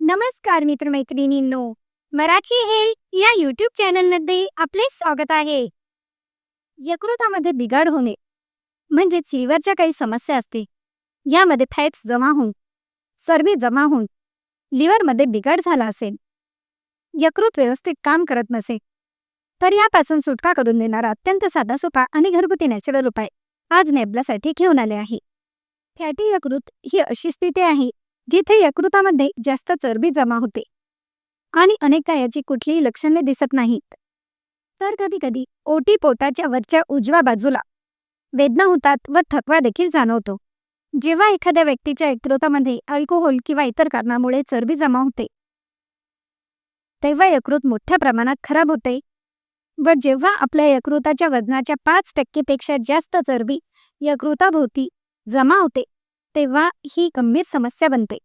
नमस्कार मित्रमैत्रिणींनो मराठी हेल्थ या युट्यूब चॅनलमध्ये आपले स्वागत आहे. यकृतामध्ये बिघाड होणे म्हणजेच लिव्हरच्या काही समस्या असते यामध्ये फॅट्स जमा होऊन चरबी जमा होऊन लिव्हरमध्ये बिघाड झाला असेल यकृत व्यवस्थित काम करत नसेल तर यापासून सुटका करून देणारा अत्यंत साधा सोपा आणि घरगुती नॅचरल उपाय आज नेबलासाठी घेऊन आले आहे. फॅटी यकृत ही अशी स्थिती आहे जिथे यकृतामध्ये जास्त चरबी जमा होते आणि अनेकदा याची कुठलीही लक्षणे दिसत नाहीत. तर कधी कधी ओटी पोटाच्या वरच्या उजव्या बाजूला वेदना होतात व थकवा देखील जाणवतो. जेव्हा एखाद्या व्यक्तीच्या यकृतामध्ये अल्कोहोल किंवा इतर कारणामुळे चरबी जमा होते तेव्हा यकृत मोठ्या प्रमाणात खराब होते व जेव्हा आपल्या यकृताच्या वजनाच्या पाच टक्केपेक्षा जास्त चरबी यकृताभोवती जमा होते तेव्हा ही गंभीर समस्या बनते.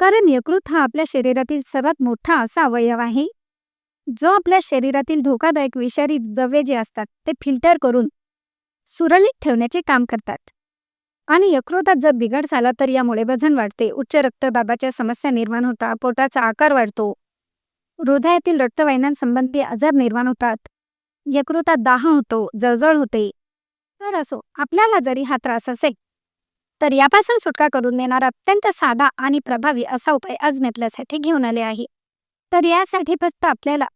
कारण यकृत हा आपल्या शरीरातील सर्वात मोठा असा अवयव आहे जो आपल्या शरीरातील धोकादायक विषारी द्रव्ये जे असतात ते फिल्टर करून सुरळीत ठेवण्याचे काम करतात. आणि यकृतात जर बिघड झाला तर यामुळे वजन वाढते उच्च रक्तदाबाच्या समस्या निर्माण होता पोटाचा आकार वाढतो हृदयातील रक्तवाहिन्यांसंबंधी आजार निर्माण होतात. यकृतात दाह होतो जळजळ होते. तर असो आपल्याला जरी हा त्रास असेल तर यापासून सुटका करून देणारा अत्यंत साधा आणि प्रभावी असा उपाय आज मी आपल्यासाठी घेऊन आले आहे. तर यासाठी फक्त आपल्याला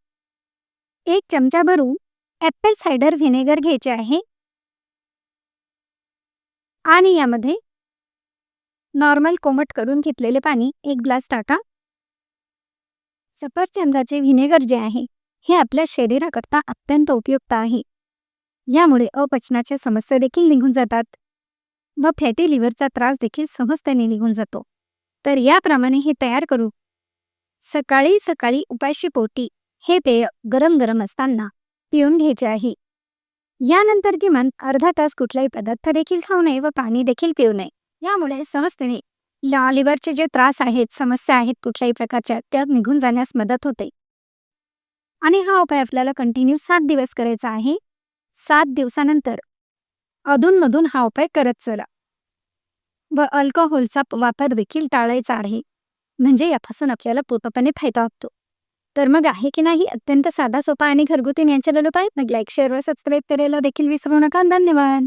एक चमचा भरून ॲपल सायडर व्हिनेगर घ्यायचे आहे. आणि यामध्ये नॉर्मल कोमट करून घेतलेले पाणी एक ग्लास टाका. सफरचंदाचे व्हिनेगर जे आहे हे आपल्या शरीराकरता अत्यंत उपयुक्त आहे. यामुळे अपचनाच्या समस्या देखील निघून जातात व फॅटी लिव्हरचा त्रास देखील सहजतेने निघून जातो. तर याप्रमाणे हे तयार करू. सकाळी सकाळी उपाशी पोटी हे पेय गरम गरम असताना पिऊन घ्यायचे आहे. यानंतर किमान अर्धा तास कुठलाही पदार्थ देखील खाऊ नये व पाणी देखील पिऊ नये. यामुळे सहजतेने लिव्हरचे जे त्रास आहेत समस्या आहेत कुठल्याही प्रकारच्या त्या निघून जाण्यास मदत होते. आणि हा उपाय आपल्याला कंटिन्यू सात दिवस करायचा आहे. सात दिवसानंतर अधूनमधून हा उपाय करत चला. व अल्कोहोलचा वापर देखील टाळायचा आहे. म्हणजे यापासून आपल्याला पूर्णपणे फायदा होतो. तर मग आहे की नाही? अत्यंत साधा सोपा आणि घरगुती नॅचरल उपाय मग लाईक शेअर व सबस्क्राईब करायला देखील विसरू नका. धन्यवाद!